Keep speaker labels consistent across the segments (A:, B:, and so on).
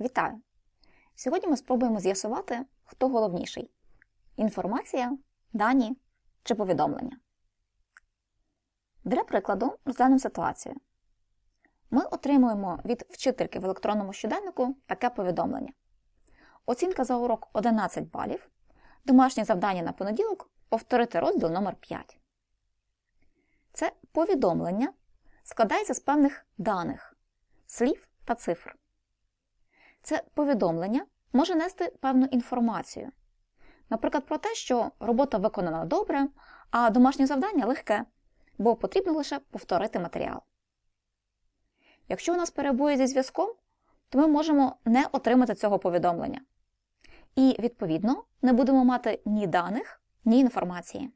A: Вітаю! Сьогодні ми спробуємо з'ясувати, хто головніший: інформація, дані чи повідомлення. Для прикладу, розглянемо ситуацію. Ми отримуємо від вчительки в електронному щоденнику таке повідомлення. Оцінка за урок 11 балів. Домашнє завдання на понеділок повторити розділ номер 5 Це повідомлення складається з певних даних, слів та цифр. Це повідомлення може нести певну інформацію. Наприклад, про те, що робота виконана добре, а домашнє завдання легке, бо потрібно лише повторити матеріал. Якщо у нас перебої зі зв'язком, то ми можемо не отримати цього повідомлення. І, відповідно, не будемо мати ні даних, ні інформації.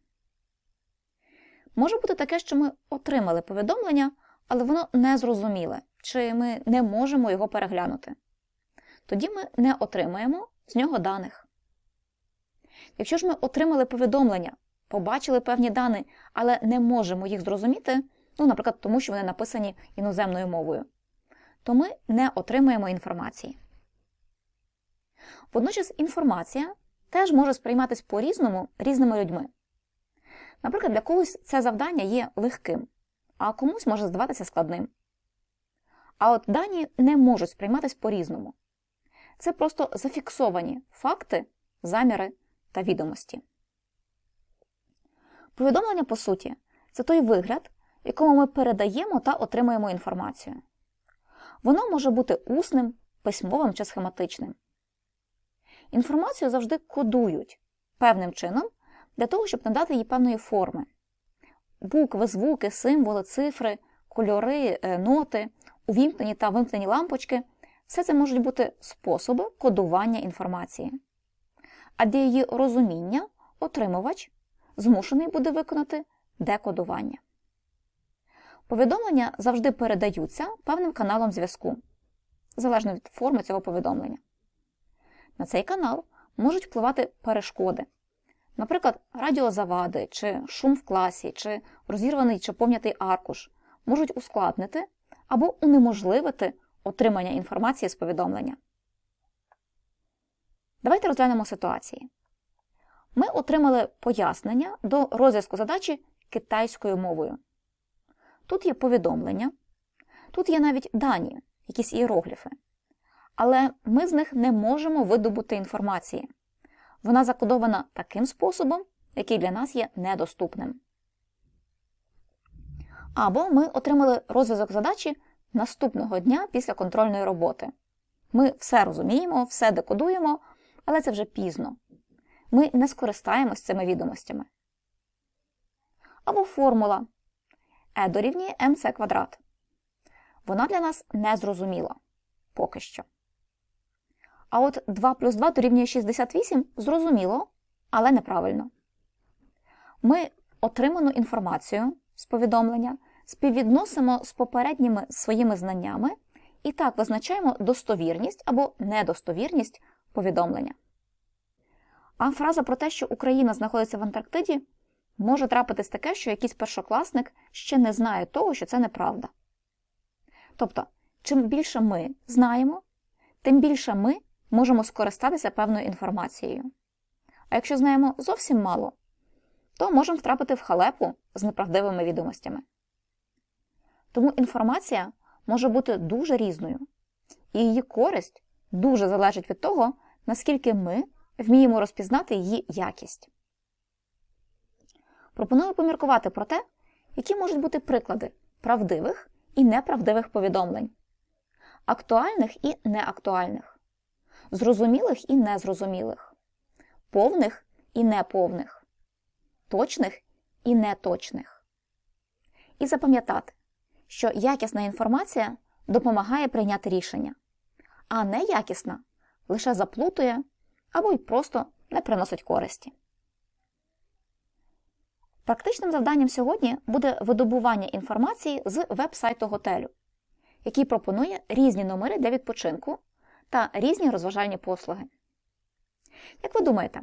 A: Може бути таке, що ми отримали повідомлення, але воно не зрозуміле, чи ми не можемо його переглянути. Тоді ми не отримаємо з нього даних. Якщо ж ми отримали повідомлення, побачили певні дані, але не можемо їх зрозуміти, ну, наприклад, тому що вони написані іноземною мовою, то ми не отримаємо інформації. Водночас інформація теж може сприйматися по-різному різними людьми. Наприклад, для когось це завдання є легким, а комусь може здаватися складним. А от дані не можуть сприйматися по-різному. Це просто зафіксовані факти, заміри та відомості. Повідомлення, по суті, це той вигляд, в якому ми передаємо та отримуємо інформацію. Воно може бути усним, письмовим чи схематичним. Інформацію завжди кодують певним чином для того, щоб надати їй певної форми. Букви, звуки, символи, цифри, кольори, ноти, увімкнені та вимкнені лампочки все це можуть бути способи кодування інформації. А для її розуміння отримувач змушений буде виконати декодування. Повідомлення завжди передаються певним каналом зв'язку, залежно від форми цього повідомлення. На цей канал можуть впливати перешкоди, наприклад, радіозавади, чи шум в класі, чи розірваний чи пом'ятий аркуш можуть ускладнити або унеможливити отримання інформації з повідомлення. Давайте розглянемо ситуації. Ми отримали пояснення до розв'язку задачі китайською мовою. Тут є повідомлення, тут є навіть дані, якісь іерогліфи. Але ми з них не можемо видобути інформації. Вона закодована таким способом, який для нас є недоступним. Або ми отримали розв'язок задачі наступного дня після контрольної роботи. Ми все розуміємо, все декодуємо, але це вже пізно. Ми не скористаємось цими відомостями. Або формула e дорівнює mc квадрат. Вона для нас не зрозуміла поки що. А от 2 плюс 2 дорівнює 68 зрозуміло, але неправильно. Ми отриману інформацію з повідомлення співвідносимо з попередніми своїми знаннями і так визначаємо достовірність або недостовірність повідомлення. А фраза про те, що Україна знаходиться в Антарктиді, може трапитись таке, що якийсь першокласник ще не знає того, що це неправда. Тобто, чим більше ми знаємо, тим більше ми можемо скористатися певною інформацією. А якщо знаємо зовсім мало, то можемо втрапити в халепу з неправдивими відомостями. Тому інформація може бути дуже різною, і її користь дуже залежить від того, наскільки ми вміємо розпізнати її якість. Пропоную поміркувати про те, які можуть бути приклади правдивих і неправдивих повідомлень, актуальних і неактуальних, зрозумілих і незрозумілих, повних і неповних, точних і неточних. І запам'ятати, що якісна інформація допомагає прийняти рішення, а неякісна лише заплутує або й просто не приносить користі. Практичним завданням сьогодні буде видобування інформації з веб-сайту готелю, який пропонує різні номери для відпочинку та різні розважальні послуги. Як ви думаєте,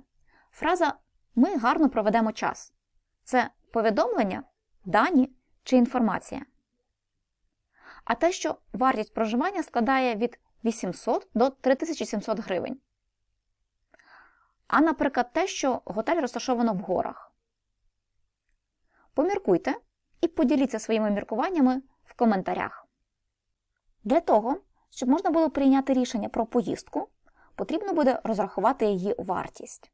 A: фраза Ми гарно проведемо час це повідомлення, дані чи інформація? А те, що вартість проживання складає від 800 до 3700 гривень. А, наприклад, те, що готель розташовано в горах. Поміркуйте і поділіться своїми міркуваннями в коментарях. Для того, щоб можна було прийняти рішення про поїздку, потрібно буде розрахувати її вартість.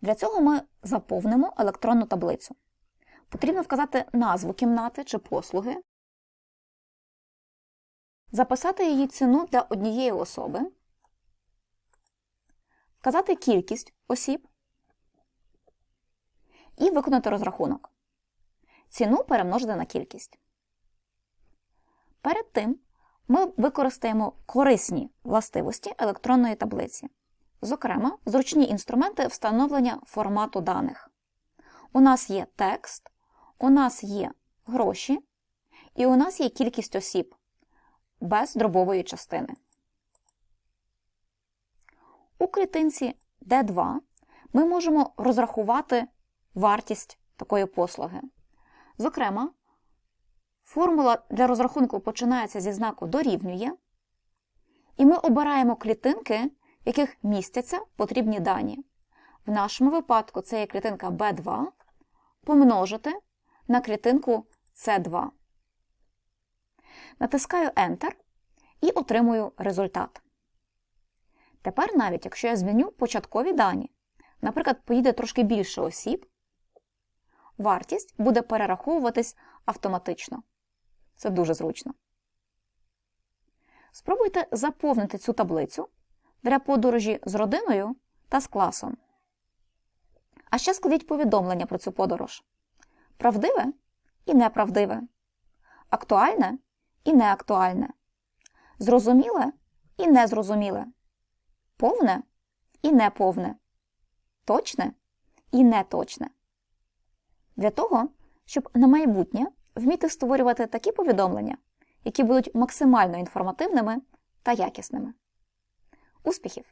A: Для цього ми заповнимо електронну таблицю. Потрібно вказати назву кімнати чи послуги, записати її ціну для однієї особи, вказати кількість осіб і виконати розрахунок. Ціну перемножити на кількість. Перед тим ми використаємо корисні властивості електронної таблиці, зокрема, зручні інструменти встановлення формату даних. У нас є текст, у нас є гроші, і у нас є кількість осіб без дробової частини. У клітинці D2 ми можемо розрахувати вартість такої послуги. Зокрема, формула для розрахунку починається зі знаку дорівнює, і ми обираємо клітинки, в яких містяться потрібні дані. В нашому випадку це є клітинка B2 помножити на клітинку C2. Натискаю Enter і отримую результат. Тепер, навіть якщо я зміню початкові дані, наприклад, поїде трошки більше осіб, вартість буде перераховуватись автоматично. Це дуже зручно. Спробуйте заповнити цю таблицю для подорожі з родиною та з класом. А ще складіть повідомлення про цю подорож. Правдиве і неправдиве, актуальне і неактуальне, зрозуміле і незрозуміле, повне і неповне, точне і неточне. Для того, щоб на майбутнє вміти створювати такі повідомлення, які будуть максимально інформативними та якісними. Успіхів!